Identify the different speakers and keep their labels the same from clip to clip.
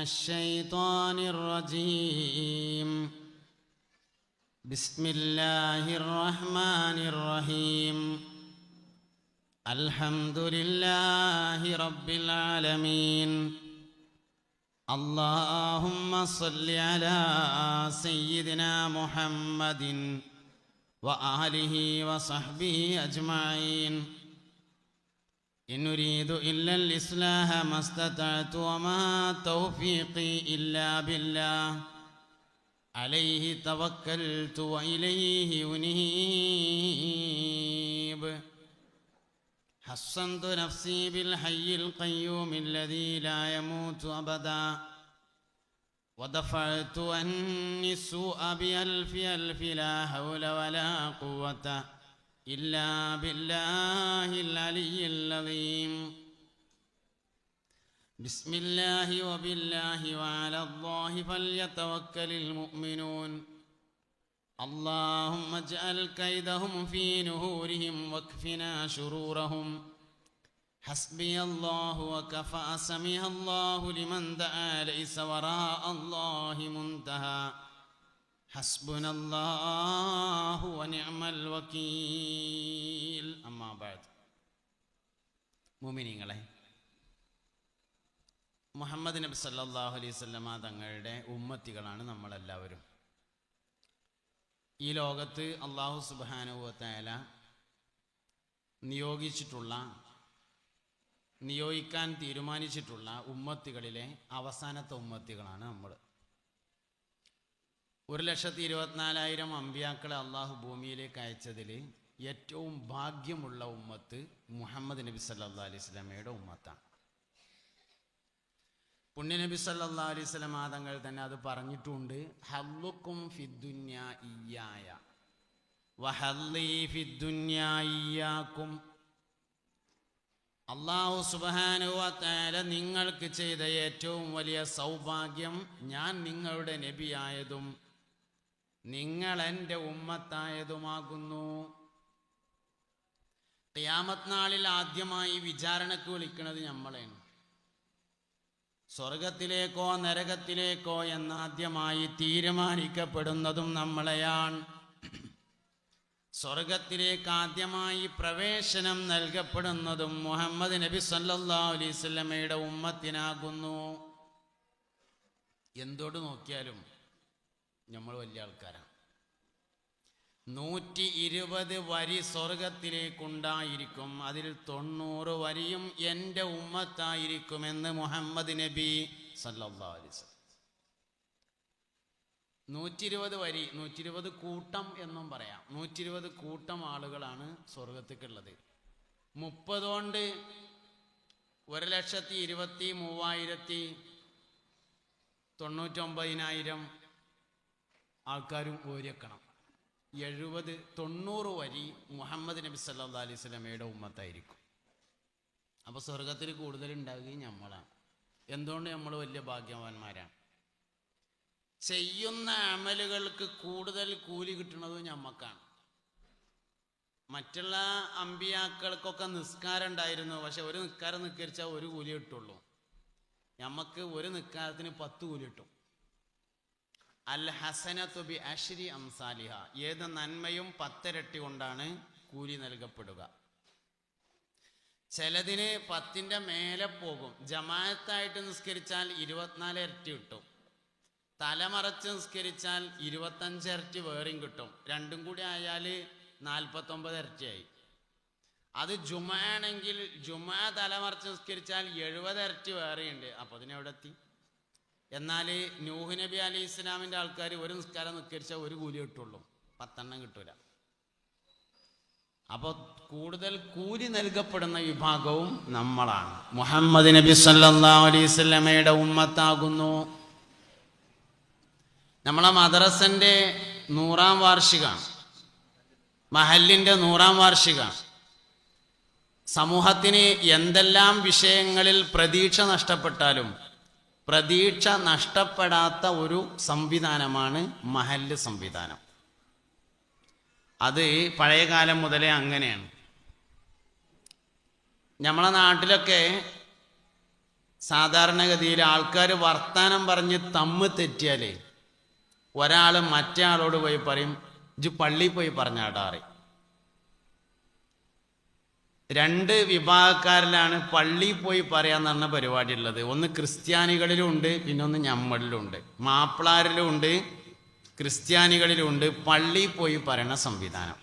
Speaker 1: الشيطان الرجيم. بسم الله الرحمن الرحيم. الحمد لله رب العالمين. اللهم صل على سيدنا محمد وآله وصحبه أجمعين. إن أريد إلا الإصلاح ما استطعت وما توفيقي إلا بالله. عليه توكلت وإليه أنيب. حصنت نفسي بالحي القيوم الذي لا يموت أبدا. ودفعت عني السوء بألف ألف لا حول ولا قوة إلا بالله العلي العظيم. بسم الله وبالله وعلى الله فليتوكل المؤمنون. اللهم اجعل كيدهم في نهورهم واكفنا شرورهم. حسبي الله وكفى سمع الله لمن دعا ليس وراء الله منتهى. حسبنا الله ونعم الوكيل أما بعد മുമിനിങ്ങളെ മുഹമ്മദ് നബി സല്ലല്ലാഹു അലൈഹി വസല്ലമ തങ്ങളുടെ ഉമ്മത്തികളാണ് നമ്മളെല്ലാവരും ഈ ലോകത്ത് അള്ളാഹു സുബാനുവത്തേല നിയോഗിച്ചിട്ടുള്ള നിയോഗിക്കാൻ തീരുമാനിച്ചിട്ടുള്ള ഉമ്മത്തികളിലെ അവസാനത്തെ ഉമ്മത്തികളാണ് നമ്മൾ ഒരു ലക്ഷത്തി ഇരുപത്തിനാലായിരം അമ്പ്യാക്കളെ അള്ളാഹു ഭൂമിയിലേക്ക് അയച്ചതിൽ ഏറ്റവും ഭാഗ്യമുള്ള ഉമ്മത്ത് മുഹമ്മദ് നബി സല്ലാ അലൈഹി സ്വലമയുടെ ഉമ്മത്താണ്. പുണ്യനബി സല്ലാ അലൈഹി സ്വലം തങ്ങൾ തന്നെ അത് പറഞ്ഞിട്ടുണ്ട് ഹല്ലുക്കും ഫിദ്ദുന്യ ഇയ്യായ വഹല്ലി അള്ളാഹു സുബാനുവത്താല നിങ്ങൾക്ക് ചെയ്ത ഏറ്റവും വലിയ സൗഭാഗ്യം ഞാൻ നിങ്ങളുടെ നബിയായതും നിങ്ങൾ എന്റെ ഉമ്മത്തായതുമാകുന്നു. ഖിയാമത്ത് നാളിൽ ആദ്യമായി വിചാരണക്ക് വിളിക്കുന്നത് നമ്മളെയാണ് സ്വർഗത്തിലേക്കോ നരകത്തിലേക്കോ എന്നാദ്യമായി തീരുമാനിക്കപ്പെടുന്നതും നമ്മളെയാണ്. സ്വർഗത്തിലേക്ക് ആദ്യമായി പ്രവേശനം നൽകപ്പെടുന്നതും മുഹമ്മദ് നബി സല്ലാ അലൈവല്ലമയുടെ ഉമ്മത്തിനാകുന്നു. എന്തോട് നോക്കിയാലും നമ്മൾ വലിയ ആൾക്കാരാണ് നൂറ്റി ഇരുപത് വരി സ്വർഗത്തിലേക്കുണ്ടായിരിക്കും. അതിൽ തൊണ്ണൂറ് വരിയും എന്റെ ഉമ്മത്തായിരിക്കുമെന്ന് മുഹമ്മദ് നബി സല്ലാ അലിസ് നൂറ്റി ഇരുപത് വരി നൂറ്റി ഇരുപത് കൂട്ടം എന്നും പറയാം. നൂറ്റി ഇരുപത് കൂട്ടം ആളുകളാണ് സ്വർഗത്തേക്കുള്ളത്. മുപ്പതുകൊണ്ട് ഒരു ലക്ഷത്തി ഇരുപത്തി മൂവായിരത്തി തൊണ്ണൂറ്റൊമ്പതിനായിരം ആൾക്കാരും ഓരക്കണം എഴുപത് തൊണ്ണൂറ് വരി മുഹമ്മദ് നബി സല്ലാ അലൈഹി സ്വലമയുടെ ഉമ്മത്തായിരിക്കും. അപ്പോൾ സ്വർഗത്തിൽ കൂടുതൽ ഉണ്ടാകുകയും നമ്മളാണ് എന്തുകൊണ്ട് നമ്മൾ വലിയ ഭാഗ്യവാന്മാരാണ്? ചെയ്യുന്ന അമലുകൾക്ക് കൂടുതൽ കൂലി കിട്ടുന്നത് ഞമ്മക്കാണ്. മറ്റുള്ള അമ്പിയാക്കൾക്കൊക്കെ നിസ്കാരം ഉണ്ടായിരുന്നു. പക്ഷെ ഒരു നിസ്കാരം നിസ്കരിച്ചാൽ ഒരു കൂലി കിട്ടുള്ളൂ. നമുക്ക് ഒരു നിസ്കാരത്തിന് പത്ത് കൂലി കിട്ടും. അൽ ഹസനത്തു ബി അഷ്രി അംസാലിഹ. ഏത് നന്മയും പത്തിരട്ടി കൊണ്ടാണ് കൂലി നൽകപ്പെടുക. ചിലതിന് പത്തിന്റെ മേലെ പോകും. ജമാഅത്തായിട്ട് നിസ്കരിച്ചാൽ ഇരുപത്തിനാല് ഇരട്ടി കിട്ടും. തലമറച്ച് നിസ്കരിച്ചാൽ ഇരുപത്തഞ്ച് ഇരട്ടി വേറെയും കിട്ടും. രണ്ടും കൂടി ആയാൽ നാൽപ്പത്തൊമ്പത് ഇരട്ടിയായി. അത് ജുമ ആണെങ്കിൽ ജുമ തലമറച്ച് നിസ്കരിച്ചാൽ എഴുപത് ഇരട്ടി വേറെയുണ്ട്. അപ്പോൾ അതിനെവിടെ എത്തി എന്നാൽ നൂഹ് നബി അലി ഇസ്ലാമിന്റെ ആൾക്കാർ ഒരു നിസ്കാരം നിസ്കരിച്ചാൽ ഒരു കൂലി കിട്ടുള്ളൂ. പത്തെണ്ണം കിട്ടൂല. അപ്പോൾ കൂടുതൽ കൂലി നൽകപ്പെടുന്ന വിഭാഗവും നമ്മളാണ്. മുഹമ്മദ് നബി സല്ലാ അലൈഹി ഉമ്മത്താകുന്നു. നമ്മളെ മദ്രസന്റെ നൂറാം വാർഷികമാണ് മഹലിന്റെ നൂറാം വാർഷികമാണ് സമൂഹത്തിന് എന്തെല്ലാം വിഷയങ്ങളിൽ പ്രതീക്ഷ നഷ്ടപ്പെട്ടാലും പ്രതീക്ഷ നഷ്ടപ്പെടാത്ത ഒരു സംവിധാനമാണ് മഹല്ല് സംവിധാനം. അത് പഴയ കാലം മുതലേ അങ്ങനെയാണ്. നമ്മളെ നാട്ടിലൊക്കെ സാധാരണഗതിയിൽ ആൾക്കാർ വർത്തമാനം പറഞ്ഞ് തമ്മ് തെറ്റിയാലേ ഒരാൾ മറ്റേ ആളോട് പോയി പറയും ഇജ് പള്ളിയിൽ പോയി പറഞ്ഞാടാറി രണ്ട് വിഭാഗക്കാരിലാണ് പള്ളിയിൽ പോയി പറയാന്ന് പറഞ്ഞ പരിപാടി ഉള്ളത് ഒന്ന് ക്രിസ്ത്യാനികളിലും ഉണ്ട് പിന്നെ ഒന്ന് ഞമ്മളിലും ഉണ്ട് മാപ്പിളാരിലും ഉണ്ട് ക്രിസ്ത്യാനികളിലും ഉണ്ട് പള്ളിയിൽ പോയി പറയണ സംവിധാനം.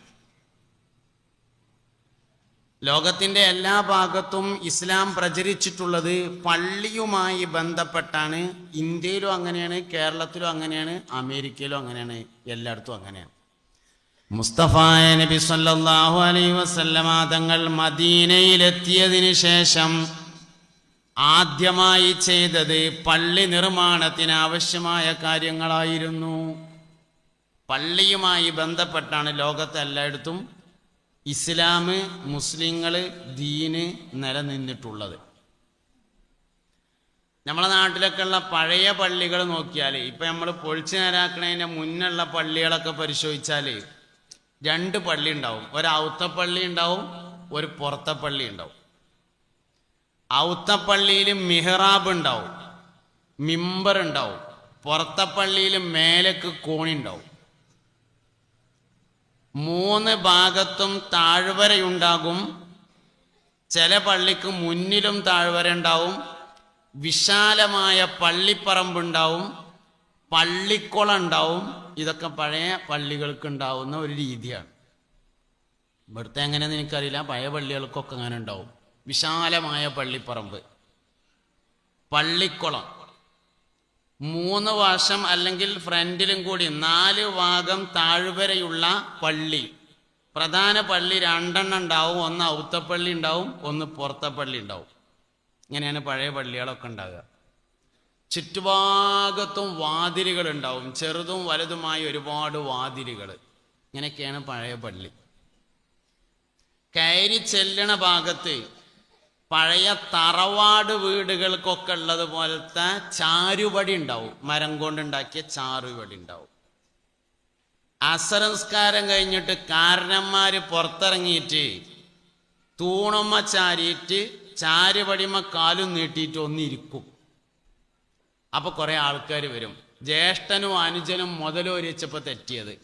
Speaker 1: ലോകത്തിന്റെ എല്ലാ ഭാഗത്തും ഇസ്ലാം പ്രചരിച്ചിട്ടുള്ളത് പള്ളിയുമായി ബന്ധപ്പെട്ടാണ്. ഇന്ത്യയിലും അങ്ങനെയാണ് കേരളത്തിലും അങ്ങനെയാണ് അമേരിക്കയിലും അങ്ങനെയാണ് എല്ലായിടത്തും അങ്ങനെയാണ്. മുസ്തഫായ നബി സല്ലല്ലാഹു അലൈഹി വസല്ലമ തങ്ങൾ മദീനയിലെത്തിയതിന് ശേഷം ആദ്യമായി ചെയ്തത് പള്ളി നിർമ്മാണത്തിന് ആവശ്യമായ കാര്യങ്ങളായിരുന്നു. പള്ളിയുമായി ബന്ധപ്പെട്ടാണ് ലോകത്തെല്ലായിടത്തും ഇസ്ലാം മുസ്ലിങ്ങൾ ദീന് നിലനിന്നിട്ടുള്ളത്. നമ്മളെ നാട്ടിലൊക്കെ ഉള്ള പഴയ പള്ളികൾ നോക്കിയാൽ ഇപ്പം നമ്മൾ പൊളിച്ചു നേരാക്കണതിന്റെ മുന്നുള്ള പള്ളികളൊക്കെ പരിശോധിച്ചാൽ രണ്ട് പള്ളി ഉണ്ടാവും. ഒരു ഔത്തപ്പള്ളി ഉണ്ടാവും ഒരു പുറത്തപ്പള്ളി ഉണ്ടാവും. ഔത്തപ്പള്ളിയിൽ മിഹ്റാബ് ഉണ്ടാവും മിമ്പർ ഉണ്ടാവും. പുറത്തപ്പള്ളിയിൽ മേലക്ക് കോണി ഉണ്ടാവും. മൂന്ന് ഭാഗത്തും താഴ്വരയുണ്ടാകും. ചില പള്ളിക്ക് മുന്നിലും താഴ്വര ഉണ്ടാവും. വിശാലമായ പള്ളിപ്പറമ്പുണ്ടാവും പള്ളിക്കുളം ഉണ്ടാവും. ഇതൊക്കെ പഴയ പള്ളികൾക്ക് ഉണ്ടാവുന്ന ഒരു രീതിയാണ്. ഇവിടുത്തെ എങ്ങനെയെന്ന് എനിക്കറിയില്ല. പഴയ പള്ളികൾക്കൊക്കെ അങ്ങനെ ഉണ്ടാവും. വിശാലമായ പള്ളിപ്പറമ്പ്. പള്ളിക്കുളം. മൂന്ന് വർഷം അല്ലെങ്കിൽ ഫ്രണ്ടിലും കൂടി നാല് ഭാഗം താഴ്വരയുള്ള പള്ളി. പ്രധാന പള്ളി രണ്ടെണ്ണം ഉണ്ടാവും. ഒന്ന് ഔത്തപ്പള്ളി ഉണ്ടാവും ഒന്ന് പുറത്തപ്പള്ളി ഉണ്ടാവും. ഇങ്ങനെയാണ് പഴയ പള്ളികളൊക്കെ ഉണ്ടാകുക ചുറ്റുഭാഗത്തും വാതിലുകൾ ഉണ്ടാവും ചെറുതും വലുതുമായ ഒരുപാട് വാതിലുകൾ. ഇങ്ങനെയൊക്കെയാണ് പഴയ പള്ളി. കയറി ചെല്ലണ ഭാഗത്ത് പഴയ തറവാട് വീടുകൾക്കൊക്കെ ഉള്ളത് പോലത്തെ ചാരുപടി ഉണ്ടാവും. മരം കൊണ്ടുണ്ടാക്കിയ ചാരുപടി ഉണ്ടാവും. അസരംസ്കാരം കഴിഞ്ഞിട്ട് കാരണന്മാര് പുറത്തിറങ്ങിയിട്ട് തൂണമ്മ ചാരിയിട്ട് ചാരുപടിമ കാലും നീട്ടിയിട്ട് ഒന്നിരിക്കും. അപ്പൊ കുറേ ആൾക്കാർ വരും. ജ്യേഷ്ഠനും അനുജനും മുതലൊരിച്ചപ്പോ തെറ്റിയത്.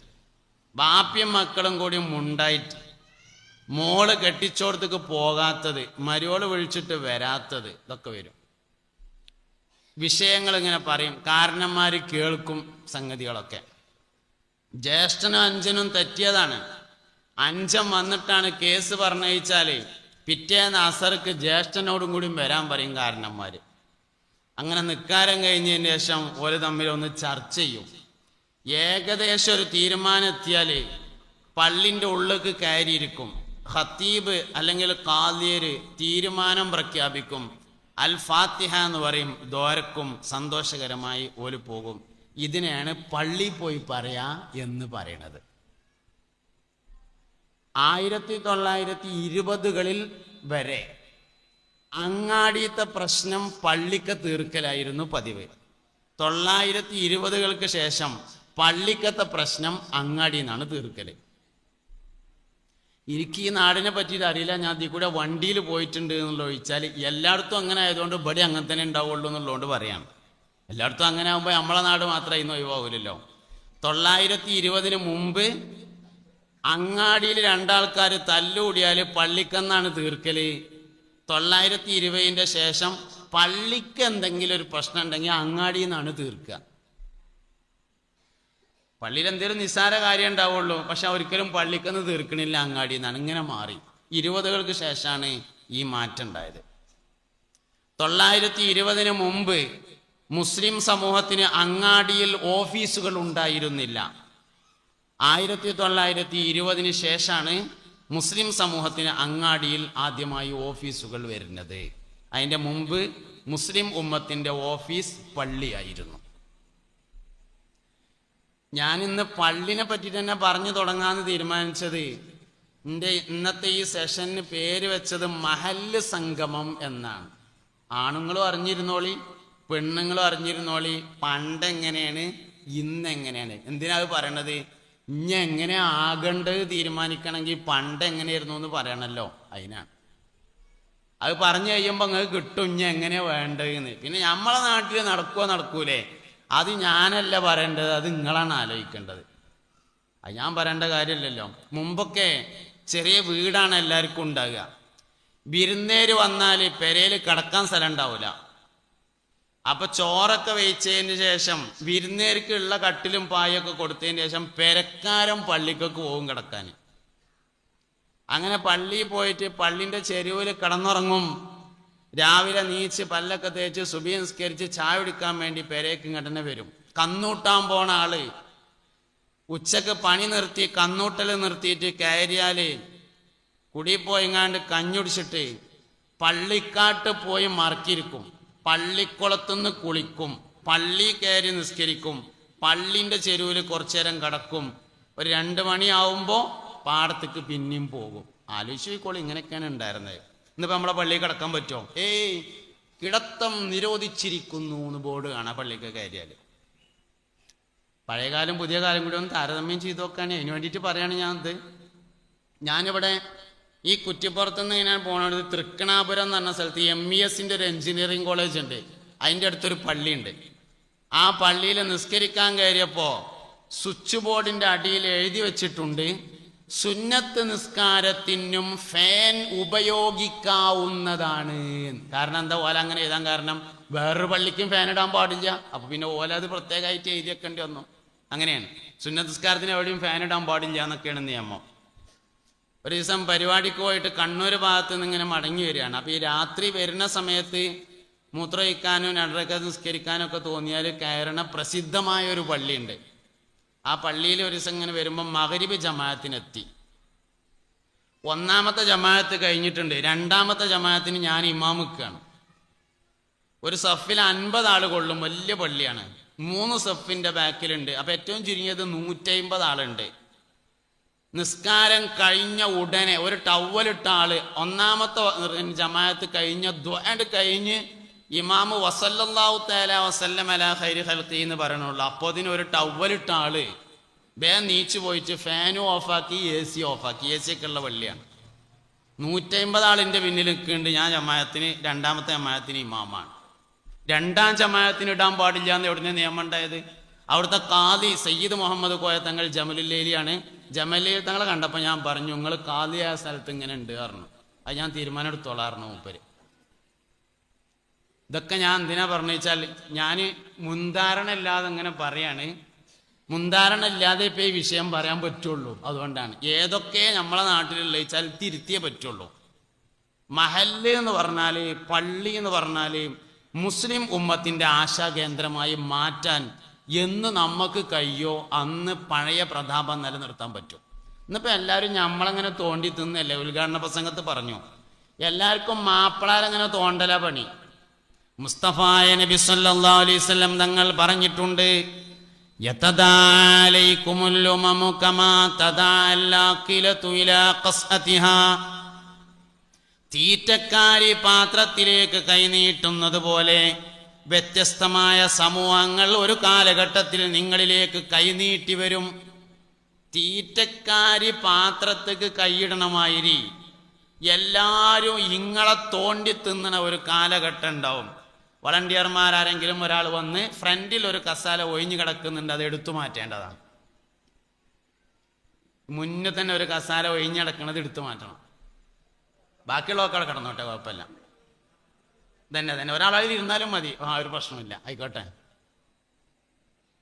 Speaker 1: ബാപ്പ്യം മക്കളും കൂടി മുണ്ടായിട്ട് മോൾ കെട്ടിച്ചോടത്തേക്ക് പോകാത്തത് മരിയോൾ വിളിച്ചിട്ട് വരാത്തത് ഇതൊക്കെ വരും. വിഷയങ്ങൾ ഇങ്ങനെ പറയും. കാരണന്മാര് കേൾക്കും സംഗതികളൊക്കെ. ജ്യേഷ്ഠനും അഞ്ചനും തെറ്റിയതാണ്. അഞ്ചൻ വന്നിട്ടാണ് കേസ് പറഞ്ഞയച്ചാൽ പിറ്റേന്ന് അസർക്ക് ജ്യേഷ്ഠനോടും കൂടി വരാൻ പറയും കാരണന്മാര്. അങ്ങനെ നിക്കാരം കഴിഞ്ഞതിന് ശേഷം ഓര് തമ്മിൽ ഒന്ന് ചർച്ച ചെയ്യും. ഏകദേശം ഒരു തീരുമാനം എത്തിയാൽ പള്ളിന്റെ ഉള്ളിലേക്ക് കയറിയിരിക്കും. ഖത്തീബ് അല്ലെങ്കിൽ കാലിയര് തീരുമാനം പ്രഖ്യാപിക്കും. അൽ ഫാത്തിഹ എന്ന് പറയും ദോരക്കും സന്തോഷകരമായി ഓൽ പോകും. ഇതിനെയാണ് പള്ളി പോയി പറയാ എന്ന് പറയണത്. ആയിരത്തി തൊള്ളായിരത്തി ഇരുപതുകളിൽ വരെ അങ്ങാടിയത്തെ പ്രശ്നം പള്ളിക്ക തീർക്കലായിരുന്നു പതിവ്. തൊള്ളായിരത്തി ഇരുപതുകൾക്ക് ശേഷം പള്ളിക്കത്തെ പ്രശ്നം അങ്ങാടി എന്നാണ് തീർക്കൽ. എനിക്ക് ഈ നാടിനെ പറ്റിയിട്ട് അറിയില്ല. ഞാൻ അതിൽ കൂടെ വണ്ടിയിൽ പോയിട്ടുണ്ട് എന്നുള്ള ചോദിച്ചാൽ എല്ലായിടത്തും അങ്ങനെ ആയതുകൊണ്ട് ഇവിടെ അങ്ങനെ തന്നെ ഉണ്ടാവുള്ളൂ എന്നുള്ളതുകൊണ്ട് പറയാം. എല്ലായിടത്തും അങ്ങനെ ആകുമ്പോൾ നമ്മളെ നാട് മാത്രമേ ഇന്ന് ഒഴിവാകില്ലല്ലോ തൊള്ളായിരത്തി ഇരുപതിന് മുമ്പ് അങ്ങാടിയിൽ രണ്ടാൾക്കാർ തല്ലുകൂടിയാൽ പള്ളിക്കെന്നാണ് തീർക്കൽ. തൊള്ളായിരത്തി ഇരുപതിന്റെ ശേഷം പള്ളിക്ക് എന്തെങ്കിലും ഒരു പ്രശ്നം ഉണ്ടെങ്കിൽ അങ്ങാടിയിൽ നിന്നാണ് തീർക്കുക പള്ളിയിൽ എന്തെങ്കിലും നിസ്സാര കാര്യം ഉണ്ടാവുള്ളൂ. പക്ഷെ ഒരിക്കലും പള്ളിക്കൊന്ന് തീർക്കണില്ല അങ്ങാടിയിൽ നിന്നാണ് ഇങ്ങനെ മാറി. ഇരുപതുകൾക്ക് ശേഷമാണ് ഈ മാറ്റം ഉണ്ടായത്. തൊള്ളായിരത്തി ഇരുപതിന് മുമ്പ് മുസ്ലിം സമൂഹത്തിന് അങ്ങാടിയിൽ ഓഫീസുകൾ ഉണ്ടായിരുന്നില്ല. ആയിരത്തി തൊള്ളായിരത്തി ഇരുപതിന് ശേഷമാണ് മുസ്ലിം സമൂഹത്തിന് അങ്ങാടിയിൽ ആദ്യമായി ഓഫീസുകൾ വരുന്നത്. അതിന്റെ മുമ്പ് മുസ്ലിം ഉമ്മത്തിന്റെ ഓഫീസ് പള്ളിയായിരുന്നു. ഞാൻ ഇന്ന് പള്ളിനെ പറ്റി തന്നെ പറഞ്ഞു തുടങ്ങാമെന്ന് തീരുമാനിച്ചത് എന്റെ ഇന്നത്തെ ഈ സെഷന് പേര് വെച്ചത് മഹല്ല് സംഗമം എന്നാണ്. ആണുങ്ങളും അറിഞ്ഞിരുന്നോളി പെണ്ണുങ്ങളും അറിഞ്ഞിരുന്നോളി പണ്ടെങ്ങനെയാണ് ഇന്നെങ്ങനെയാണ്. എന്തിനാ അത് പറയണത്? ഇനി എങ്ങനെ ആകേണ്ടത് തീരുമാനിക്കണമെങ്കിൽ പണ്ട് എങ്ങനെയായിരുന്നു എന്ന് പറയണല്ലോ അതിനാണ് അത് പറഞ്ഞു കഴിയുമ്പോൾ നിങ്ങൾക്ക് കിട്ടും ഇനി എങ്ങനെ വേണ്ടതെന്ന് പിന്നെ നമ്മളെ നാട്ടിൽ നടക്കുമോ നടക്കൂലേ? അത് ഞാനല്ല പറയേണ്ടത് അത് നിങ്ങളാണ് ആലോചിക്കേണ്ടത്. അത് ഞാൻ പറയേണ്ട കാര്യമില്ലല്ലോ മുമ്പൊക്കെ ചെറിയ വീടാണ് എല്ലാവർക്കും ഉണ്ടാകുക വിരുന്നേര് വന്നാൽ പെരയിൽ കിടക്കാൻ സ്ഥലം ഉണ്ടാവില്ല അപ്പൊ ചോറൊക്കെ വെച്ചതിന് ശേഷം വിരുന്നേർക്കുള്ള കട്ടിലും പായൊക്കെ കൊടുത്തതിന് ശേഷം പെരക്കാരൻ പള്ളിക്കൊക്കെ പോകും കിടക്കാൻ. അങ്ങനെ പള്ളിയിൽ പോയിട്ട് പള്ളിന്റെ ചെരുവിൽ കിടന്നുറങ്ങും. രാവിലെ നീച്ച് പല്ലൊക്കെ തേച്ച് സുബി നിസ്കരിച്ച് ചായ കുടിക്കാൻ വേണ്ടി പെരേക്ക് ഇങ്ങോട്ടന്നെ വരും. കന്നൂട്ടാൻ പോണ ആൾ ഉച്ചയ്ക്ക് പണി നിർത്തി കന്നൂട്ടൽ നിർത്തിയിട്ട് കയറിയാൽ കുടി പോയിങ്ങാണ്ട് കഞ്ഞുടിച്ചിട്ട് പള്ളിക്കാട്ട് പോയി മറക്കിരിക്കും പള്ളിക്കുളത്തുനിന്ന് കുളിക്കും പള്ളി കയറി നിസ്കരിക്കും പള്ളിന്റെ ചെരുവിൽ കുറച്ചു നേരം കിടക്കും. ഒരു രണ്ട് മണിയാവുമ്പോൾ പാടത്തേക്ക് പിന്നെയും പോകും. ആലോചിച്ച് പോയിക്കോളൂ ഇങ്ങനെയൊക്കെയാണ് ഉണ്ടായിരുന്നത്. ഇന്നിപ്പോൾ നമ്മളെ പള്ളിയിൽ കിടക്കാൻ പറ്റുമോ? ഏയ് കിടത്തം നിരോധിച്ചിരിക്കുന്നു എന്ന് ബോർഡ് കാണാം പള്ളിക്ക് കയറിയാൽ പഴയകാലം പുതിയ കാലം കൂടി ഒന്ന് താരതമ്യം ചെയ്തു നോക്കാനേ അതിന് വേണ്ടിയിട്ട് പറയുകയാണ് ഞാൻ ഇത് ഞാനിവിടെ ഈ കുറ്റിപ്പുറത്തുനിന്ന് ഞാൻ പോകണത് തൃക്കണാപുരം എന്ന് പറഞ്ഞ സ്ഥലത്ത് എം ഇ എസിന്റെ ഒരു എഞ്ചിനീയറിംഗ് കോളേജ് ഉണ്ട്. അതിന്റെ അടുത്തൊരു പള്ളിയുണ്ട്. ആ പള്ളിയിൽ നിസ്കരിക്കാൻ കയറിയപ്പോൾ സ്വിച്ച് ബോർഡിന്റെ അടിയിൽ എഴുതി വെച്ചിട്ടുണ്ട് സുന്നത്ത് നിസ്കാരത്തിനും ഫാൻ ഉപയോഗിക്കാവുന്നതാണ്. കാരണം എന്താ ഓല അങ്ങനെ എഴുതാൻ കാരണം വേറൊരു പള്ളിക്കും ഫാൻ ഇടാൻ പാടില്ല. അപ്പോൾ പിന്നെ ഓല അത് പ്രത്യേകമായിട്ട് എഴുതി വെക്കേണ്ടി വന്നു. അങ്ങനെയാണ്. സുന്നത്ത് നിസ്കാരത്തിന് എവിടെയും ഫാൻ ഇടാൻ പാടില്ല എന്നൊക്കെയാണ് നിയമം. ഒരു ദിവസം പരിപാടിക്ക് പോയിട്ട് കണ്ണൂർ ഭാഗത്ത് നിന്ന് ഇങ്ങനെ മടങ്ങി വരികയാണ്. അപ്പോൾ ഈ രാത്രി വരുന്ന സമയത്ത് മൂത്രയിക്കാനും രണ്ടരക്ക നിസ്കരിക്കാനും ഒക്കെ തോന്നിയാൽ കയറണ പ്രസിദ്ധമായ ഒരു പള്ളിയുണ്ട്. ആ പള്ളിയിൽ ഒരു ദിവസം ഇങ്ങനെ വരുമ്പോൾ മകരിബ് ജമാഅത്തിനെത്തി. ഒന്നാമത്തെ ജമാഅത്ത് കഴിഞ്ഞിട്ടുണ്ട്. രണ്ടാമത്തെ ജമാഅത്തിന് ഞാൻ ഇമാമുക്കാണ് ഒരു സഫിൽ അൻപത് ആൾ കൊള്ളും. വലിയ പള്ളിയാണ്. മൂന്ന് സഫിന്റെ ബാക്കിലുണ്ട്. അപ്പൊ ഏറ്റവും ചുരുങ്ങിയത് നൂറ്റമ്പത് ആളുണ്ട്. നിസ്കാരം കഴിഞ്ഞ ഉടനെ ഒരു ടവലിട്ട ആൾ ഒന്നാമത്തെ ജമാഅത്ത് കഴിഞ്ഞ ദ്വാണ്ട് കഴിഞ്ഞ് ഇമാമ് വസല്ലാഹു തേല വസല്ലം അല ഹൈരി ഹൽക്കി എന്ന് പറയണുള്ളൂ. അപ്പോൾ അതിന് ഒരു ടവലിട്ട ആൾ വേഗം നീച്ചു പോയിട്ട് ഫാനു ഓഫാക്കി എ സി ഓഫാക്കി എ സി ഒക്കെ ഉള്ള പള്ളിയാണ്. നൂറ്റമ്പത് ആളിന്റെ പിന്നിൽ നിൽക്കുന്നുണ്ട്. ഞാൻ ജമാഅത്തിന് രണ്ടാമത്തെ ജമാഅത്തിന് ഇമാമാണ്. രണ്ടാം ജമാഅത്തിന് ഇടാൻ പാടില്ല എന്ന് എവിടുന്ന് നിയമം ഉണ്ടായത്? അവിടുത്തെ കാദി സയ്യിദ് മുഹമ്മദ് കോയ തങ്ങൾ ജമലുല്ലേലിയാണ് ജമലയിൽ തങ്ങളെ കണ്ടപ്പോൾ ഞാൻ പറഞ്ഞു നിങ്ങൾ കാതിയായ സ്ഥലത്ത് ഇങ്ങനെ ഉണ്ട് പറഞ്ഞു. അത് ഞാൻ തീരുമാനം എടുത്തോളായിരുന്നു മൂപ്പര്. ഇതൊക്കെ ഞാൻ എന്തിനാ പറഞ്ഞു വെച്ചാൽ ഞാൻ മുൻധാരണ ഇല്ലാതെ ഇങ്ങനെ പറയാണ്. മുൻധാരണ ഇല്ലാതെ ഇപ്പൊ ഈ വിഷയം പറയാൻ പറ്റുള്ളൂ അതുകൊണ്ടാണ്. ഏതൊക്കെ നമ്മളെ നാട്ടിലുള്ള വെച്ചാൽ തിരുത്തിയേ പറ്റുള്ളൂ. മഹല്ല് എന്ന് പറഞ്ഞാൽ പള്ളി എന്ന് പറഞ്ഞാൽ മുസ്ലിം ഉമ്മത്തിന്റെ ആശാകേന്ദ്രമായി മാറ്റാൻ എന്ന് നമുക്ക് കഴിയോ അന്ന് പഴയ പ്രതാപം നിലനിർത്താൻ പറ്റും. ഇന്നിപ്പോൾ എല്ലാവരും നമ്മളങ്ങനെ തോണ്ടി തിന്നല്ലേ? ഉദ്ഘാടന പ്രസംഗത്ത് പറഞ്ഞു. എല്ലാവർക്കും മാപ്പിളാരങ്ങനെ തോണ്ടല പണി. മുസ്തഫായ നബി സല്ലാ അലൈഹി വസല്ലം തങ്ങൾ പറഞ്ഞിട്ടുണ്ട് തീറ്റക്കാരി പാത്രത്തിലേക്ക് കൈനീട്ടുന്നത് പോലെ വ്യത്യസ്തമായ സമൂഹങ്ങൾ ഒരു കാലഘട്ടത്തിൽ നിങ്ങളിലേക്ക് കൈനീട്ടി വരും. തീറ്റക്കാരി പാത്രത്തേക്ക് കൈയിടണമായിരി. എല്ലാവരും ഇങ്ങളെ തോണ്ടി തിന്നണ ഒരു കാലഘട്ടം ഉണ്ടാവും. വളണ്ടിയർമാരാരെങ്കിലും ഒരാൾ വന്ന് ഫ്രണ്ടിൽ ഒരു കസാല ഒഴിഞ്ഞു കിടക്കുന്നുണ്ട് അത് എടുത്തു മാറ്റേണ്ടതാണ്. മുന്നേ തന്നെ ഒരു കസാല ഒഴിഞ്ഞു കിടക്കുന്നത് എടുത്തു മാറ്റണം. ബാക്കിയുള്ളതൊക്കെ അവിടെ കിടന്നോട്ടെ കുഴപ്പമില്ല. തന്നെ തന്നെ. ഒരാളതിൽ ഇരുന്നാലും മതി. ആ ഒരു പ്രശ്നമില്ല. ആയിക്കോട്ടെ.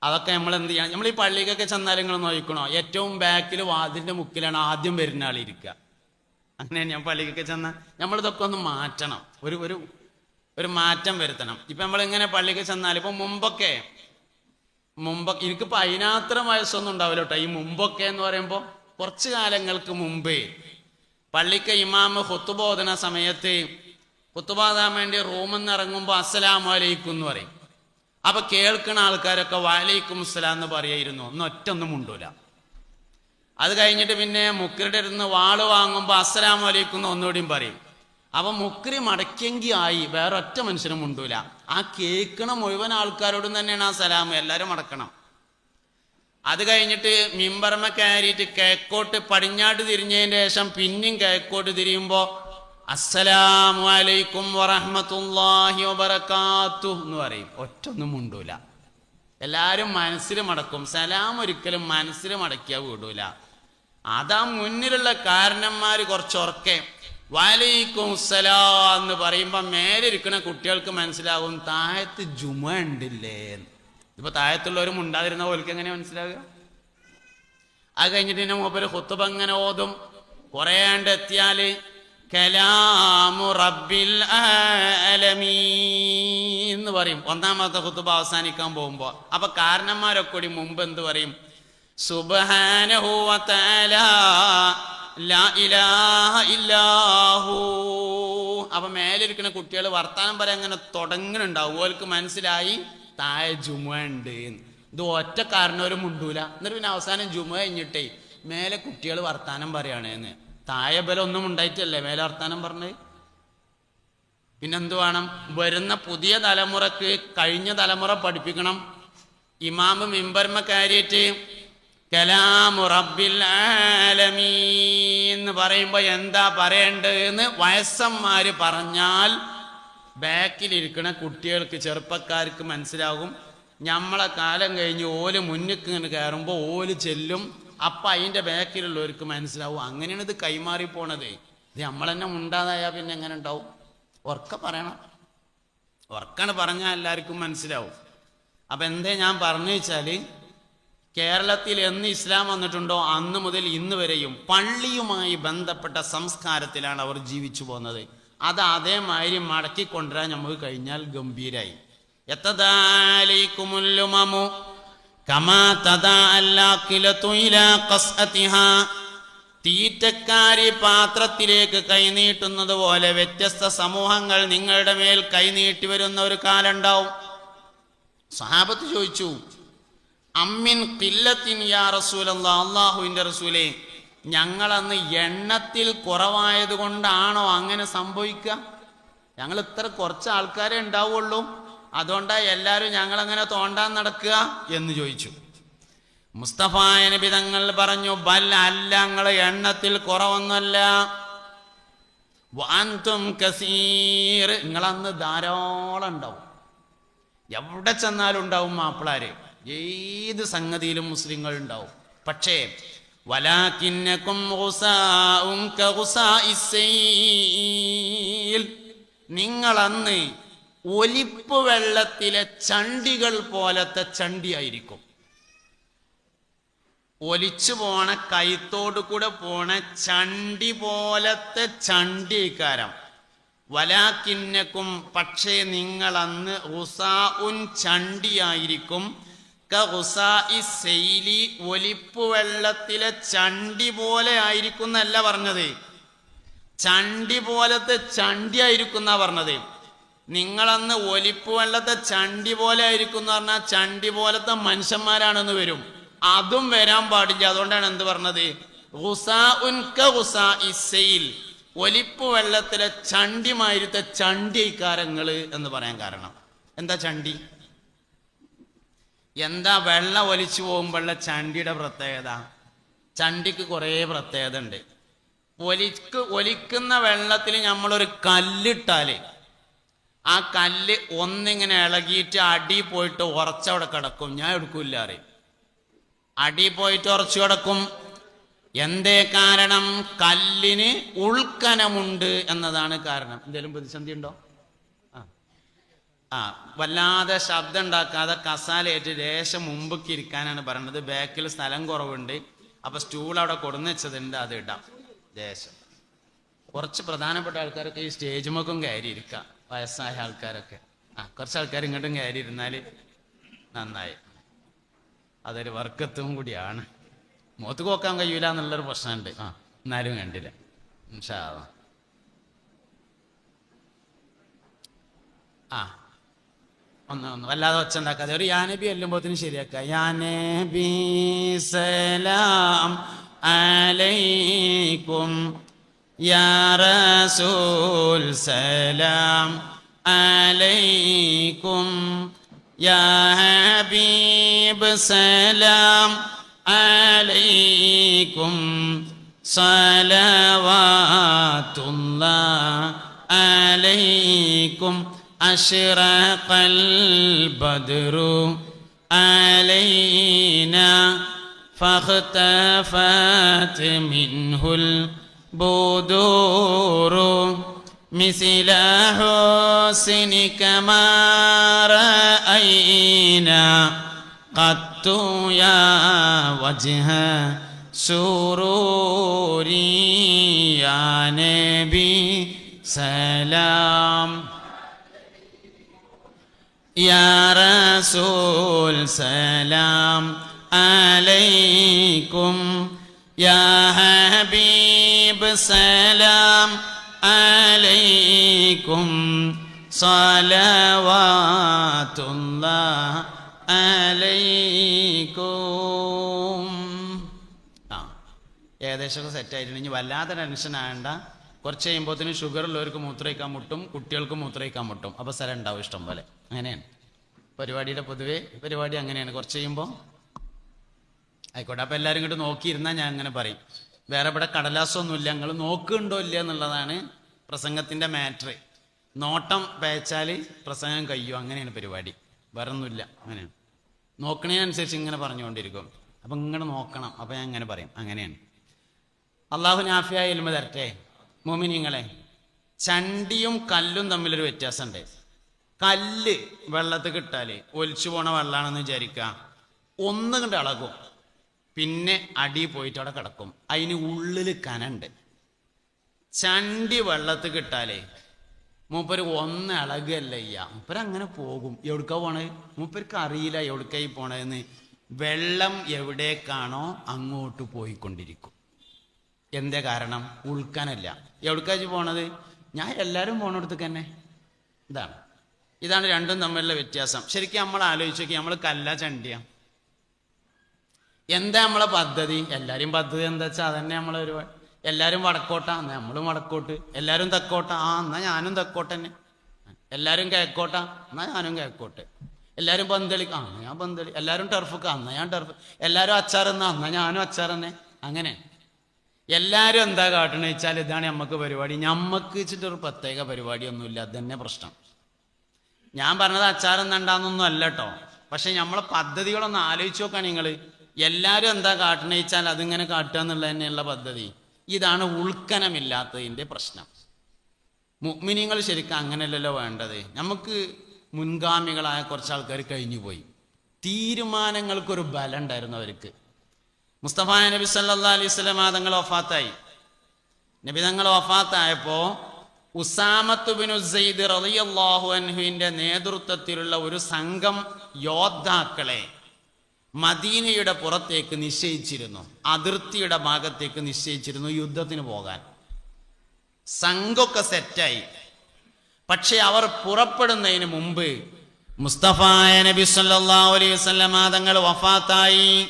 Speaker 1: അതൊക്കെ നമ്മൾ എന്ത് ചെയ്യണം? നമ്മൾ ഈ പള്ളിക്കൊക്കെ ചെന്നാൽ നിങ്ങൾ നോക്കണോ ഏറ്റവും ബാക്കിൽ വാതിലിന്റെ മുക്കിലാണ് ആദ്യം വരുന്ന ആൾ ഇരിക്കുക അങ്ങനെ ഞാൻ പള്ളിക്കൊക്കെ ചെന്നാൽ നമ്മളിതൊക്കെ ഒന്ന് മാറ്റണം. ഒരു ഒരു ഒരു മാറ്റം വരുത്തണം. ഇപ്പൊ നമ്മൾ ഇങ്ങനെ പള്ളിക്ക് ചെന്നാൽ ഇപ്പൊ മുമ്പൊക്കെ മുമ്പൊക്കെ എനിക്കിപ്പോ അതിനാത്ര വയസ്സൊന്നും ഉണ്ടാവില്ല കേട്ടോ. ഈ മുമ്പൊക്കെ എന്ന് പറയുമ്പോൾ കുറച്ച് കാലങ്ങൾക്ക് മുമ്പേ പള്ളിക്ക് ഇമാമ് ഹൊത്തുബോധന സമയത്ത് ഹുത്തുബോധാൻ വേണ്ടി റൂമിൽ നിന്ന് ഇറങ്ങുമ്പോൾ അസ്സലാം വലൈക്കും എന്ന് പറയും. അപ്പൊ കേൾക്കുന്ന ആൾക്കാരൊക്കെ വാലൈക്കും അസ്സലാം എന്ന് പറയായിരുന്നു. ഒന്നും ഒറ്റൊന്നും ഉണ്ടൂല അത് കഴിഞ്ഞിട്ട് പിന്നെ മുക്കരുടെ അടുത്ത് വാൾ വാങ്ങുമ്പോൾ അസ്സലാം വലൈക്കും എന്ന് ഒന്നുകൂടിയും പറയും. അപ്പൊ മുക്കരി മടക്കെങ്കി ആയി. വേറെ ഒറ്റ മനുഷ്യനും ഉണ്ടൂല ആ കേൾക്കണ മുഴുവൻ ആൾക്കാരോടും തന്നെയാണ് ആ സലാം എല്ലാവരും മടക്കണം. അത് കഴിഞ്ഞിട്ട് മിമ്പർമ കയറിയിട്ട് കേക്കോട്ട് പടിഞ്ഞാട്ട് തിരിഞ്ഞതിന് ശേഷം പിന്നെയും കിഴക്കോട്ട് തിരിയുമ്പോൾ അസ്സലാമു അലൈക്കും വറഹ്മത്തുള്ളാഹി വബറകാത്തു എന്ന് പറയും. ഒറ്റൊന്നും മുണ്ടൂല. എല്ലാവരും മനസ്സിൽ മടക്കും. സലാം ഒരിക്കലും മനസ്സിൽ മടക്കിയ വിടൂല. അതാ മുന്നിലുള്ള കാരണന്മാര് കുറച്ചുറക്കെ. വലൈക്കും സലാം എന്ന് പറയുമ്പോൾ പറയുമ്പോ മേലിരിക്കുന്ന കുട്ടികൾക്ക് മനസ്സിലാവും താഴത്ത് ജുമ ഉണ്ടില്ലേ. ഇപ്പൊ താഴത്തുള്ളവരും ഉണ്ടാതിരുന്ന പോലെ എങ്ങനെ മനസ്സിലാവുക? അത് കഴിഞ്ഞിട്ട് പിന്നെ മൂപ്പര് അങ്ങനെ ഓതും. കുറേ കണ്ട് എത്തിയാൽ കലാമു റബ്ബിൽ ആലമീൻ എന്ന് പറയും. ഒന്നാമത്തെ ഹുത്തുബ അവസാനിക്കാൻ പോകുമ്പോൾ അപ്പൊ കാരണന്മാരൊക്കെ കൂടി മുമ്പ് എന്ത് പറയും? അപ്പൊ മേലിരിക്കുന്ന കുട്ടികൾ വർത്താനം പറയാൻ അങ്ങനെ തുടങ്ങുന്നുണ്ടാവും ഓൽക്ക് മനസ്സിലായി താഴെ ജുമ ഉണ്ട്. ഇത് ഒറ്റ കാരണവരും മുണ്ടൂല. എന്നിട്ട് പിന്നെ അവസാനം ജുമ കഴിഞ്ഞിട്ടേ മേലെ കുട്ടികൾ വർത്താനം പറയാണ് എന്ന്. താഴെ ബലം ഒന്നും ഉണ്ടായിട്ടല്ലേ? മേലവർത്താനം പറഞ്ഞത് പിന്നെന്ത് വേണം വരുന്ന പുതിയ തലമുറയ്ക്ക് കഴിഞ്ഞ തലമുറ പഠിപ്പിക്കണം. ഇമാമ് മിമ്പർമ കാര്യറ്റ് കലാമു റബ്ബിൽ എന്ന് പറയുമ്പോ എന്താ പറയേണ്ടതെന്ന് വയസ്സന്മാര് പറഞ്ഞാൽ ബാക്കിലിരിക്കണ കുട്ടികൾക്ക് ചെറുപ്പക്കാർക്ക് മനസ്സിലാകും. നമ്മളെ കാലം കഴിഞ്ഞ് ഓൽ മുന്നിൽ കയറുമ്പോൾ ഓൽ ചെല്ലും. അപ്പം അതിന്റെ ബാക്കിലുള്ളവർക്ക് മനസ്സിലാവും. അങ്ങനെയാണ് ഇത് കൈമാറി പോണത്. ഇത് നമ്മളെന്നെ ഉണ്ടാതായാൽ പിന്നെ എങ്ങനെ ഉണ്ടാവും? ഉറക്ക പറയണം. ഉറക്കാണ് പറഞ്ഞാൽ എല്ലാവർക്കും മനസ്സിലാവും. അപ്പം എന്തേ ഞാൻ പറഞ്ഞു വെച്ചാൽ കേരളത്തിൽ എന്ന് ഇസ്ലാം വന്നിട്ടുണ്ടോ അന്ന് മുതൽ ഇന്ന് വരെയും പള്ളിയുമായി ബന്ധപ്പെട്ട സംസ്കാരത്തിലാണ് അവർ ജീവിച്ചു പോകുന്നത്. അത് അതേമാതിരി മടക്കി കൊണ്ടുവരാൻ നമുക്ക് കഴിഞ്ഞാൽ ഗംഭീരായി. എത്തതാലിക്കുമുല്ലുമമു തീറ്റക്കാരി പാത്രത്തിലേക്ക് കൈനീട്ടുന്നത് പോലെ വ്യത്യസ്ത സമൂഹങ്ങൾ നിങ്ങളുടെ മേൽ കൈനീട്ടി വരുന്ന ഒരു കാലം ഉണ്ടാവും സഹാബത്ത് ചോദിച്ചു അമ്മിൻ കില്ലത്തിൻ യാ റസൂലല്ല അള്ളാഹുവിന്റെ റസൂലേ ഞങ്ങളന്ന് എണ്ണത്തിൽ കുറവായത് കൊണ്ടാണോ അങ്ങനെ സംഭവിക്കുക? ഞങ്ങൾ ഇത്ര കുറച്ച് ആൾക്കാരെ ഉണ്ടാവുള്ളൂ. അതുകൊണ്ടാ എല്ലാവരും ഞങ്ങളങ്ങനെ തോണ്ടാൻ നടക്കുക എന്ന് ചോദിച്ചു. മുസ്തഫ നബി തങ്ങൾ പറഞ്ഞു ബൽ അല്ല നിങ്ങൾ എണ്ണത്തിൽ കുറവൊന്നുമല്ല. വാൻതും കസീർ. നിങ്ങളന്ന് ധാരാളം ഉണ്ടാവും. എവിടെ ചെന്നാലും ഉണ്ടാവും മാപ്പിളാര്. ഏത് സംഗതിയിലും മുസ്ലിങ്ങൾ ഉണ്ടാവും. പക്ഷേ വലാക്കിന്നക്കും. നിങ്ങളന്ന് ഒലിപ്പ് വെള്ളത്തിലെ ചണ്ടികൾ പോലത്തെ ചണ്ടിയായിരിക്കും. ഒലിച്ചു പോണ കൈത്തോട് കൂടെ പോണ ചണ്ടി പോലത്തെ ചണ്ടിക്കാരം വലാക്കിന്നക്കും പക്ഷേ നിങ്ങൾ അന്ന് ഉസാഉൻ ചണ്ടിയായിരിക്കും. ശൈലി ഒലിപ്പ് വെള്ളത്തിലെ ചണ്ടി പോലെ ആയിരിക്കും എന്നല്ല പറഞ്ഞത്. ചണ്ടി പോലത്തെ ചണ്ടി ആയിരിക്കും എന്നാ പറഞ്ഞത്. നിങ്ങളന്ന് ഒലിപ്പ് വെള്ളത്തെ ചണ്ടി പോലെ ആയിരിക്കും എന്ന് പറഞ്ഞാൽ ചണ്ടി പോലത്തെ മനുഷ്യന്മാരാണെന്ന് വരും. അതും വരാൻ പാടില്ല. അതുകൊണ്ടാണ് എന്ത് പറഞ്ഞത്. ഒലിപ്പ് വെള്ളത്തിലെ ചണ്ടിമായിരുത്തെ ചണ്ടിക്കാരങ്ങൾ എന്ന് പറയാൻ കാരണം. എന്താ ചണ്ടി? എന്താ വെള്ളം ഒലിച്ചു പോകുമ്പോഴുള്ള ചണ്ടിയുടെ പ്രത്യേകത? ചണ്ടിക്ക് കുറേ പ്രത്യേകത ഉണ്ട് ഒലിക്ക് ഒലിക്കുന്ന വെള്ളത്തിൽ നമ്മളൊരു കല്ലിട്ടാൽ ആ കല്ല് ഒന്നിങ്ങനെ ഇളകിയിട്ട് അടി പോയിട്ട് ഉറച്ചവിടെ കിടക്കും. ഞാൻ എടുക്കൂല്ല അറിയും അടി പോയിട്ട് ഉറച്ചു കിടക്കും. എന്തേ കാരണം? കല്ലിന് ഉൾക്കനമുണ്ട് എന്നതാണ് കാരണം. എന്തെങ്കിലും പ്രതിസന്ധി ഉണ്ടോ? ആ. ആ വല്ലാതെ ശബ്ദം ഉണ്ടാക്കാതെ കസാലയേറ്റ് ലേശം മുമ്പേക്ക് ഇരിക്കാനാണ് പറയുന്നത് ബാക്കിൽ സ്ഥലം കുറവുണ്ട്. അപ്പൊ സ്റ്റൂൾ അവിടെ കൊടുന്നു വെച്ചതുണ്ട് അത് ഇടാം. ലേശം. കുറച്ച് പ്രധാനപ്പെട്ട ആൾക്കാരൊക്കെ ഈ സ്റ്റേജുമൊക്കെ കയറി ഇരിക്കാം വയസ്സായ ആൾക്കാരൊക്കെ. ആ കുറച്ച് ആൾക്കാർ ഇങ്ങോട്ടും കയറി ഇരുന്നാൽ നന്നായി. അതൊരു വർക്കത്തും കൂടിയാണ്. മുഖത്ത് കോക്കാൻ കഴിയൂല എന്നുള്ളൊരു പ്രശ്നമുണ്ട്. ആ എന്നാലും കണ്ടില്ല. ഇൻഷാ അല്ലാ. ആ ഒന്ന് ഒന്ന് വല്ലാതെ ഒച്ച ഉണ്ടാക്കാതെ. ഒരു യാനബി എല്ലുമ്പോത്തിന് ശരിയാക്ക. യാനബി സലാം അലൈക്കും يا رسول سلام عليكم. يا حبيب سلام عليكم. صلوات الله عليكم. أشرق البدر علينا فاختفت منه الأرض البدور مثل حسنك ما رأينا. قط يا وجه سروري يا نبي سلام. يا رسول سلام عليكم. يا حبيب سلام عليكم صلوات الله عليكم ആ ഏകദേശമൊക്കെ സെറ്റായിട്ടുണ്ട് ഇനി വല്ലാതെ ടെൻഷൻ ആകണ്ട കുറച്ച് കഴിയുമ്പോഴത്തേനും ഷുഗർ ഉള്ളവർക്ക് മൂത്രയിക്കാൻ മുട്ടും കുട്ടികൾക്ക് മൂത്രയിക്കാൻ മുട്ടും അപ്പോൾ സ്ഥലം ഉണ്ടാവും ഇഷ്ടം പോലെ അങ്ങനെയാണ് പരിപാടിയുടെ പൊതുവേ പരിപാടി അങ്ങനെയാണ് കുറച്ച് കഴിയുമ്പോൾ ആയിക്കോട്ടെ അപ്പോൾ എല്ലാവരും ഇങ്ങോട്ട് നോക്കിയിരുന്നാൽ ഞാൻ അങ്ങനെ പറയും വേറെ ഇവിടെ കടലാസൊന്നുമില്ല നിങ്ങൾ നോക്കുന്നുണ്ടോ ഇല്ല എന്നുള്ളതാണ് പ്രസംഗത്തിന്റെ മാറ്റർ നോട്ടം പേച്ചാൽ പ്രസംഗം കഴിയും. അങ്ങനെയാണ് പരിപാടി. വേറെ ഒന്നുമില്ല അങ്ങനെയാണ്. നോക്കണതിനനുസരിച്ച് ഇങ്ങനെ പറഞ്ഞുകൊണ്ടിരിക്കും. അപ്പം ഇങ്ങനെ നോക്കണം. അപ്പം ഞാൻ ഇങ്ങനെ പറയും. അങ്ങനെയാണ്. അള്ളാഹു നാഫിയായ ഇൽമ തരട്ടെ. മോമിനിങ്ങളെ ചണ്ടിയും കല്ലും തമ്മിലൊരു വ്യത്യാസമുണ്ട് കല്ല് വെള്ളത്തിൽ കിട്ടാൽ ഒലിച്ചു പോണ വെള്ളമാണെന്ന് വിചാരിക്കുക ഒന്നും കണ്ട് ഇളകും. പിന്നെ അടി പോയിട്ട് അവിടെ കിടക്കും. അതിന് ഉള്ളിൽ കനണ്ട്. ചണ്ടി വെള്ളത്തിൽ കിട്ടാലേ മൂപ്പര് ഒന്ന് ഇളകല്ലയ്യ മൂപ്പര് അങ്ങനെ പോകും. എവിടുക്ക പോണത് മൂപ്പർക്ക് അറിയില്ല എവിടുക്കായി പോണതെന്ന് വെള്ളം എവിടേക്കാണോ അങ്ങോട്ട് പോയിക്കൊണ്ടിരിക്കും. എന്താ കാരണം? ഉൾക്കാനല്ല. എവിടുക്കാച്ച് പോണത്? ഞാൻ എല്ലാവരും പോണടത്തേക്ക് തന്നെ. ഇതാണ്. ഇതാണ് രണ്ടും തമ്മിലുള്ള വ്യത്യാസം. ശരിക്കും നമ്മൾ ആലോചിച്ച് നോക്കി നമ്മൾ കല്ല ചണ്ടിയ. എന്താ നമ്മളെ പദ്ധതി? എല്ലാവരും പദ്ധതി എന്താ വെച്ചാൽ അതന്നെ നമ്മളെ ഒരു എല്ലാവരും വടക്കോട്ടാ നമ്മളും വടക്കോട്ട്. എല്ലാവരും തെക്കോട്ട ആ എന്നാ ഞാനും തെക്കോട്ട് തന്നെ. എല്ലാവരും കേക്കോട്ട എന്നാ ഞാനും കിഴക്കോട്ട്. എല്ലാവരും പന്തളി ആ ഞാൻ പന്തളി. എല്ലാവരും ടർഫൊക്കെ എന്നാ ഞാൻ ടർഫ് എല്ലാവരും അച്ചാർ എന്നാ ഞാനും അച്ചാർ തന്നെ. അങ്ങനെ. എല്ലാവരും എന്താ കാട്ടണ വെച്ചാൽ ഇതാണ് നമുക്ക് പരിപാടി. ഞമ്മക്ക് വെച്ചിട്ടൊരു പ്രത്യേക പരിപാടിയൊന്നുമില്ല. അത് തന്നെ പ്രശ്നം. ഞാൻ പറഞ്ഞത് അച്ചാർ അച്ചാറെന്നുണ്ടാന്നൊന്നും അല്ല കേട്ടോ പക്ഷെ നമ്മളെ പദ്ധതികളൊന്ന് ആലോചിച്ച് നോക്കാൻ നിങ്ങൾ എല്ലാവരും എന്താ കാട്ടണ വെച്ചാൽ അതിങ്ങനെ കാട്ടുക എന്നുള്ളത് തന്നെയുള്ള പദ്ധതി. ഇതാണ് ഉൾക്കനമില്ലാത്തതിന്റെ പ്രശ്നം. മുഗ്മിനിങ്ങൾ ശരിക്കും അങ്ങനെയല്ലല്ലോ വേണ്ടത്. നമുക്ക് മുൻഗാമികളായ കുറച്ച് ആൾക്കാർ കഴിഞ്ഞു പോയി തീരുമാനങ്ങൾക്കൊരു ബലം ഉണ്ടായിരുന്നു അവർക്ക്. മുസ്തഫ നബി സല്ലാ അലൈഹി സ്വലമ തങ്ങൾ വഫാത്തായി. നബി തങ്ങൾ ഉസാമത്ത് ബിനു സെയ്ദ് റളിയല്ലാഹു അൻഹുവിന്റെ നേതൃത്വത്തിലുള്ള ഒരു സംഘം യോദ്ധാക്കളെ മദീനയുടെ പുറത്തേക്ക് നിശ്ചയിച്ചിരുന്നു. അതിർത്തിയുടെ ഭാഗത്തേക്ക് നിശ്ചയിച്ചിരുന്നു യുദ്ധത്തിന് പോകാൻ. സംഘമൊക്കെ സെറ്റായി പക്ഷെ അവർ പുറപ്പെടുന്നതിന് മുമ്പ് മുസ്തഫായ നബി സല്ലല്ലാഹു അലൈഹി തങ്ങൾ വഫാത്തായി.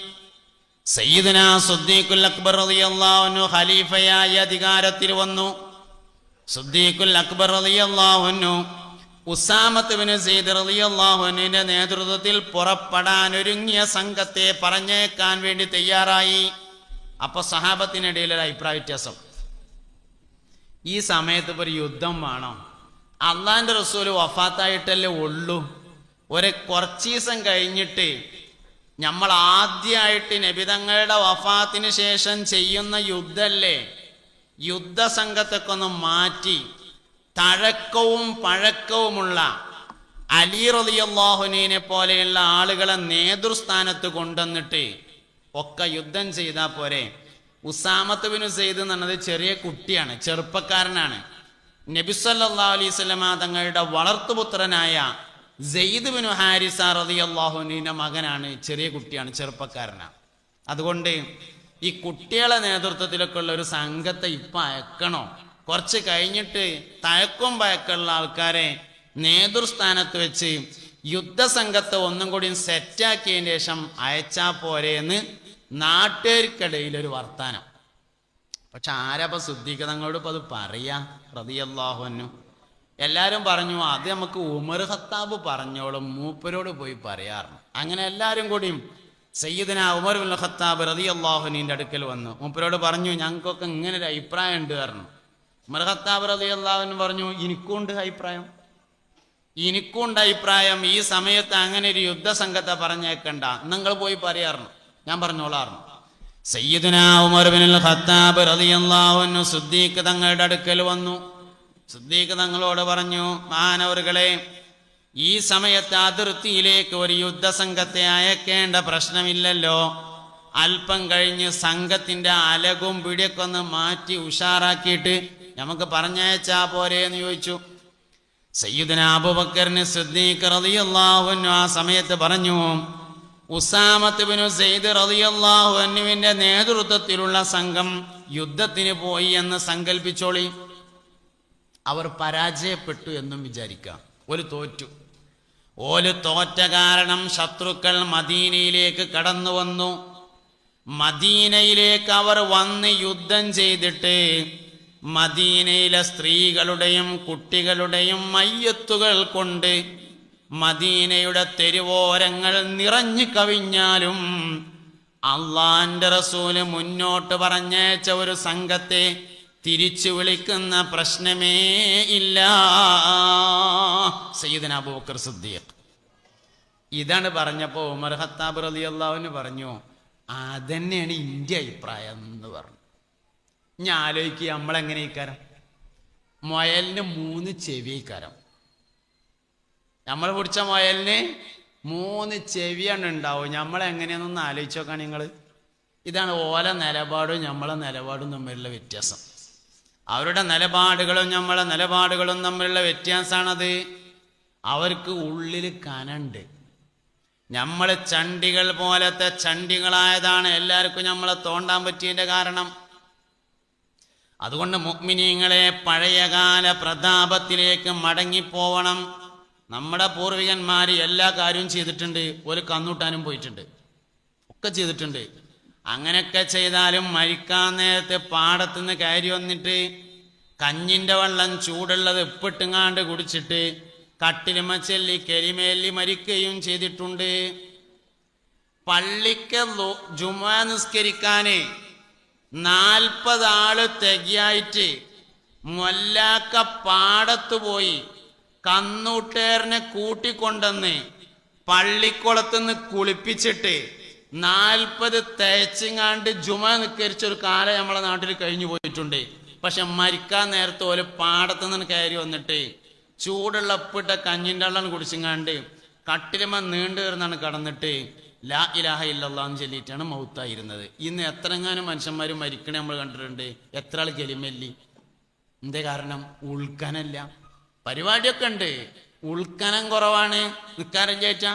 Speaker 1: സയ്യിദന സുദ്ദീഖുൽ അക്ബർ റളിയല്ലാഹു ഖലീഫയായി അധികാരത്തിൽ വന്നു. സുദ്ദീഖുൽ അക്ബർ റളിയല്ലാഹു അൻഹു ഉസാമത്ത് സെയ്ദ് നേതൃത്വത്തിൽ പുറപ്പെടാൻ ഒരുങ്ങിയ സംഘത്തെ പറഞ്ഞേക്കാൻ വേണ്ടി തയ്യാറായി. അപ്പോൾ സഹാബത്തിനിടയിൽ ഒരു അഭിപ്രായ വ്യത്യാസം. ഈ സമയത്ത് ഇപ്പൊ ഒരു യുദ്ധം വേണം. അള്ളാന്റെ റസൂൽ വഫാത്തായിട്ടല്ലേ ഉള്ളൂ. ഒരു കുറച്ച് ദിവസം കഴിഞ്ഞിട്ട് നമ്മൾ ആദ്യമായിട്ട് നബിതങ്ങളുടെ വഫാത്തിന് ശേഷം ചെയ്യുന്ന യുദ്ധല്ലേ? യുദ്ധസംഘത്തൊക്കെ ഒന്ന് മാറ്റി തഴക്കവും പഴക്കവുമുള്ള അലി റളിയല്ലാഹുവിനെ പോലെയുള്ള ആളുകളെ നേതൃസ്ഥാനത്ത് കൊണ്ടുവന്നിട്ട് ഒക്കെ യുദ്ധം ചെയ്താൽ പോരെ. ഉസാമത്ത് ബിനു സെയ്ദ് എന്ന് പറഞ്ഞത് ചെറിയ കുട്ടിയാണ് ചെറുപ്പക്കാരനാണ്. നബിസല്ലാ അലൈഹി സ്വലമ തങ്ങളുടെ വളർത്തുപുത്രനായ സെയ്ദ് ബിനു ഹാരിസ റളിയല്ലാഹുവിന്റെ മകനാണ് ചെറിയ കുട്ടിയാണ് ചെറുപ്പക്കാരനാണ് അതുകൊണ്ട് ഈ കുട്ടികളെ നേതൃത്വത്തിലൊക്കെ ഉള്ള ഒരു സംഘത്തെ ഇപ്പം അയക്കണോ? കുറച്ച് കഴിഞ്ഞിട്ട് തഴക്കും പഴക്കമുള്ള ആൾക്കാരെ നേതൃസ്ഥാനത്ത് വെച്ച് യുദ്ധസംഘത്തെ ഒന്നും കൂടി സെറ്റാക്കിയതിന് ശേഷം അയച്ചാ പോരെ എന്ന് നാട്ടുകാർക്കിടയിൽ ഒരു വർത്താനം. പക്ഷെ ആരപ്പ ശുദ്ധീകരണങ്ങളോട് ഇപ്പം അത് പറയാ? റതിയല്ലാഹുന്നു എല്ലാവരും പറഞ്ഞു അത് നമുക്ക് ഉമർ ഹത്താബ് പറഞ്ഞോളും മൂപ്പരോട് പോയി പറയാറുണ്ട് അങ്ങനെ എല്ലാവരും കൂടിയും സയ്യിദിന ഉമർ ഉൽ ഹത്താബ് റതി അള്ളാഹുനീന്റെ അടുക്കൽ വന്നു. മൂപ്പരോട് പറഞ്ഞു ഞങ്ങൾക്കൊക്കെ ഇങ്ങനെ ഒരു അഭിപ്രായം ഉണ്ട് പറഞ്ഞു. റളിയല്ലാഹു പറഞ്ഞു എനിക്കുണ്ട് അഭിപ്രായം. എനിക്കുണ്ട് അഭിപ്രായം ഈ സമയത്ത് അങ്ങനെ ഒരു യുദ്ധസംഘത്തെ പറഞ്ഞേക്കണ്ട. നിങ്ങൾ പോയി പറയാറുണ്ട് ഞാൻ പറഞ്ഞോളാറുണ്ട് സയ്യിദുന ഉമർ ബിൻ ഖത്താബ് സിദ്ദീഖ് തങ്ങളുടെ അടുക്കൽ വന്നു. സുദ്ദീഖ് തങ്ങളോട് പറഞ്ഞു മാനവറുകളെ ഈ സമയത്ത് അതിർത്തിയിലേക്ക് ഒരു യുദ്ധസംഘത്തെ അയക്കേണ്ട പ്രശ്നമില്ലല്ലോ. അല്പം കഴിഞ്ഞ് സംഘത്തിന്റെ അലകും പിടിയൊക്കെ ഒന്ന് മാറ്റി ഉഷാറാക്കിയിട്ട് നമുക്ക് പറഞ്ഞയച്ചാ പോരെ എന്ന് ചോദിച്ചു. സയ്യിദുന അബുബക്കറിന് സിദ്ദീഖ് റളിയല്ലാഹു അൻഹു ആ സമയത്ത് പറഞ്ഞു ഉസാമത്ത് ബിനു സെയ്ദ് റളിയല്ലാഹു അൻഹുവിന്റെ നേതൃത്വത്തിലുള്ള സംഘം യുദ്ധത്തിന് പോയി എന്ന് സങ്കല്പിച്ചോളി അവർ പരാജയപ്പെട്ടു എന്നും വിചാരിക്കാം. ഒരു തോറ്റു. ഓൽ തോറ്റ കാരണം ശത്രുക്കൾ മദീനയിലേക്ക് കടന്നു വന്നു. മദീനയിലേക്ക് അവർ വന്ന് യുദ്ധം ചെയ്തിട്ട് മദീനയിലെ സ്ത്രീകളുടെയും കുട്ടികളുടെയും മയ്യത്തുകൾ കൊണ്ട് മദീനയുടെ തെരുവോരങ്ങൾ നിറഞ്ഞു കവിഞ്ഞാലും അള്ളാന്റെ റസൂൽ മുന്നോട്ട് പറഞ്ഞേച്ച ഒരു സംഘത്തെ തിരിച്ചു വിളിക്കുന്ന പ്രശ്നമേ ഇല്ല. സയ്യിദന അബൂബക്കർ സിദ്ദീഖ്. ഇതാണ് പറഞ്ഞപ്പോൾ ഉമർ ഹത്താബ് റലി അള്ളാഹുവിന് പറഞ്ഞു അതന്നെയാണ് ഇന്ത്യ അഭിപ്രായം എന്ന് പറഞ്ഞു. ഞാൻ ആലോചിക്കുക നമ്മളെങ്ങനെ ഇക്കാരം മുയലിന് മൂന്ന് ചെവി ഇക്കാരം നമ്മൾ പിടിച്ച മുയലിന് മൂന്ന് ചെവിയാണ് ഉണ്ടാവും നമ്മളെങ്ങനെയാണെന്നൊന്ന് ആലോചിച്ച് നോക്കാം നിങ്ങൾ ഇതാണ് ഓല നിലപാടും നമ്മളെ നിലപാടും തമ്മിലുള്ള വ്യത്യാസം. അവരുടെ നിലപാടുകളും നമ്മളെ നിലപാടുകളും തമ്മിലുള്ള വ്യത്യാസമാണത്. അവർക്ക് ഉള്ളിൽ കനണ്ട്. നമ്മൾ ചണ്ടികൾ പോലത്തെ ചണ്ടികളായതാണ് എല്ലാവർക്കും നമ്മളെ തോണ്ടാൻ പറ്റിയതിന്റെ കാരണം. അതുകൊണ്ട് മുഗ്മിനീങ്ങളെ പഴയകാല പ്രതാപത്തിലേക്ക് മടങ്ങിപ്പോവണം. നമ്മുടെ പൂർവികന്മാർ എല്ലാ കാര്യവും ചെയ്തിട്ടുണ്ട്. ഒരു കന്നൂട്ടാനും പോയിട്ടുണ്ട്. ഒക്കെ ചെയ്തിട്ടുണ്ട്. അങ്ങനെയൊക്കെ ചെയ്താലും മരിക്കാൻ നേരത്തെ പാടത്തുനിന്ന് കയറി വന്നിട്ട് കഞ്ഞിന്റെ വെള്ളം ചൂടുള്ളത് ഉപ്പിട്ടുങ്ങാണ്ട് കുടിച്ചിട്ട് കട്ടിലുമ ചെല്ലി കരിമേല്ലി മരിക്കുകയും ചെയ്തിട്ടുണ്ട്. പള്ളിക്ക് ജുമ നിസ്കരിക്കാന് നാൽപ്പത് ആൾ തികയായിട്ട് മൊല്ലാക്ക പാടത്ത് പോയി കന്നൂട്ടേറിനെ കൂട്ടിക്കൊണ്ടെന്ന് പള്ളിക്കുളത്തുനിന്ന് കുളിപ്പിച്ചിട്ട് നാൽപ്പത് തേച്ചിങ്ങാണ്ട് ജുമ നിക്കരിച്ച ഒരു കാലം നമ്മളെ നാട്ടിൽ കഴിഞ്ഞു പോയിട്ടുണ്ട്. പക്ഷെ മരിക്കാൻ നേരത്തെ ഓൽ പാടത്തു നിന്ന് കയറി വന്നിട്ട് ചൂടുള്ള ഉപ്പിട്ട കഞ്ഞിന്റെ വെള്ളം കുടിച്ചിങ്ങാണ്ട് കട്ടിലുമ നീണ്ടു കയറുന്നാണ് കടന്നിട്ട് ലാ ഇലാഹ ഇല്ലാന്ന് ചൊല്ലിയിട്ടാണ് മൗത്തായിരുന്നത്. ഇന്ന് എത്രങ്ങാനും മനുഷ്യന്മാർ മരിക്കണേ നമ്മൾ കണ്ടിട്ടുണ്ട്. എത്ര ആൾ ജലിമല്ലി? എന്തേ കാരണം? ഉൾക്കനല്ല. പരിപാടിയൊക്കെ ഉണ്ട്. ഉൾക്കനം കുറവാണ്. നിൽക്കാരം ചേച്ചാ.